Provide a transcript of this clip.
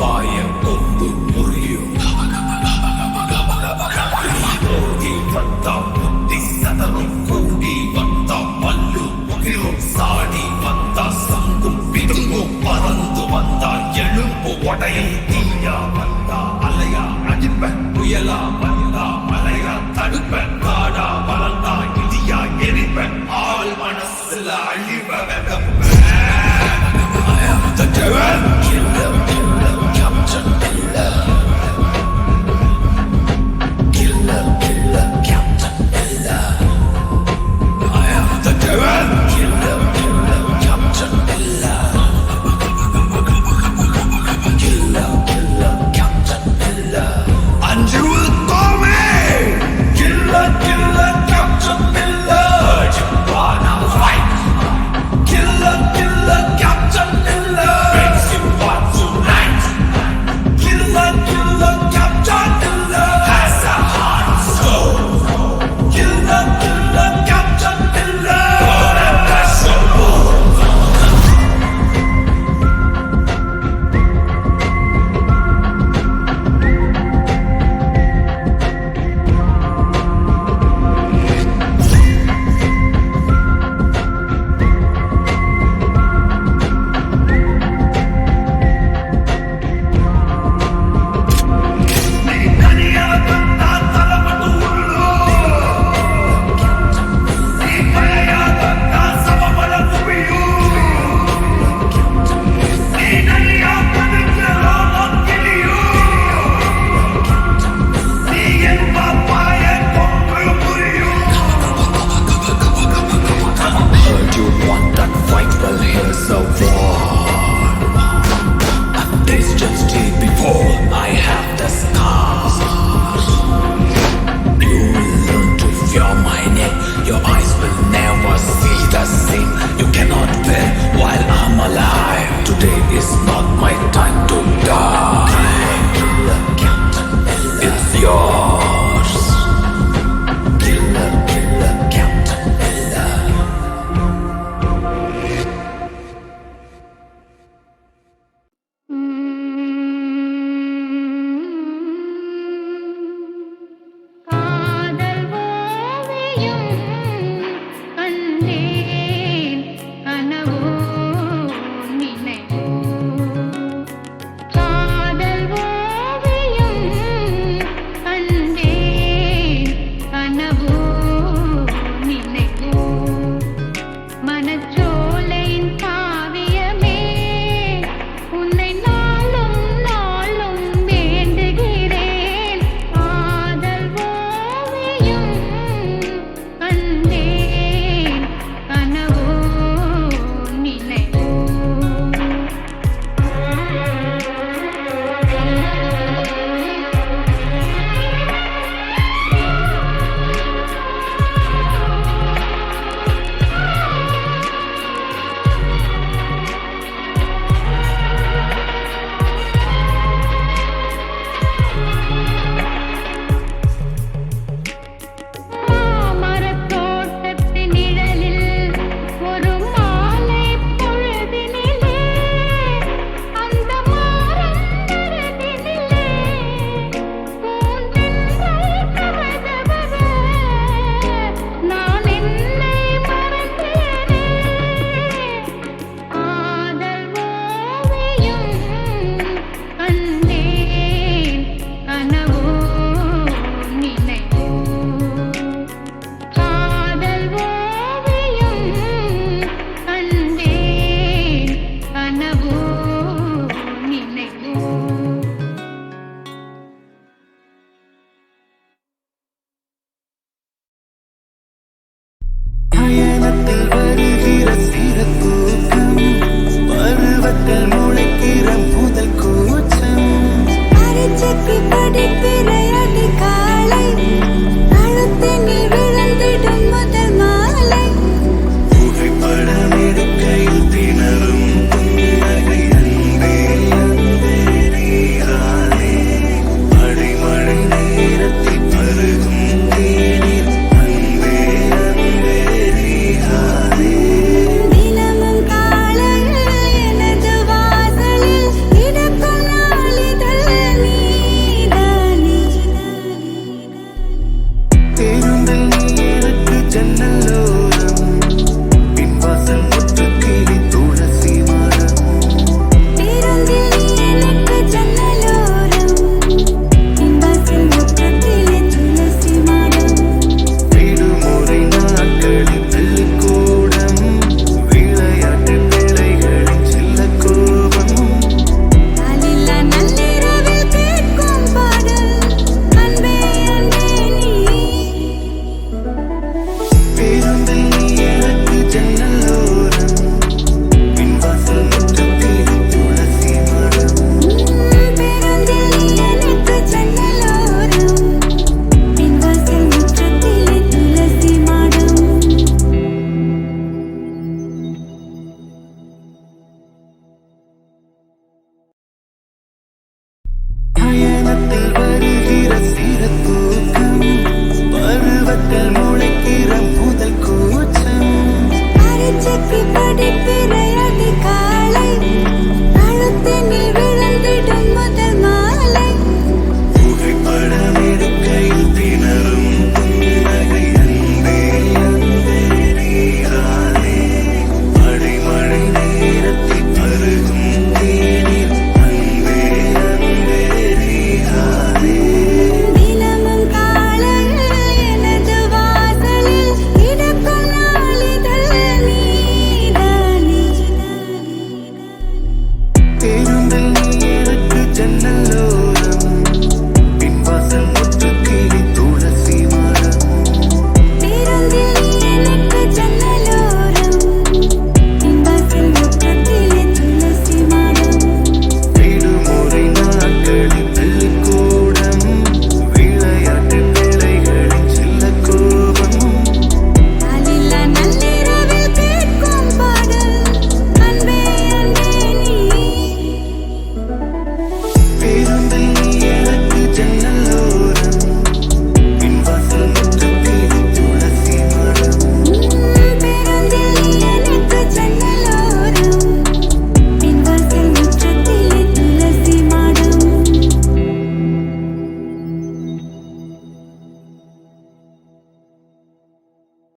அபாயம் கொண்டு முறியும் ஓடி வந்தாம் புத்தி சதரும் கூடி வந்தாம் பல்லு முகிலும் சாடி வந்தா சங்கும் பிதுங்கும் பறந்து வந்தா எழும்பு உடையும் தீயா வந்தா அலையா அடிப்ப புயலா வந்தா மலையா தடுப்ப காடா வளர்ந்தா இடியா எரிப்ப ஆள் மனசுல அழிவ I!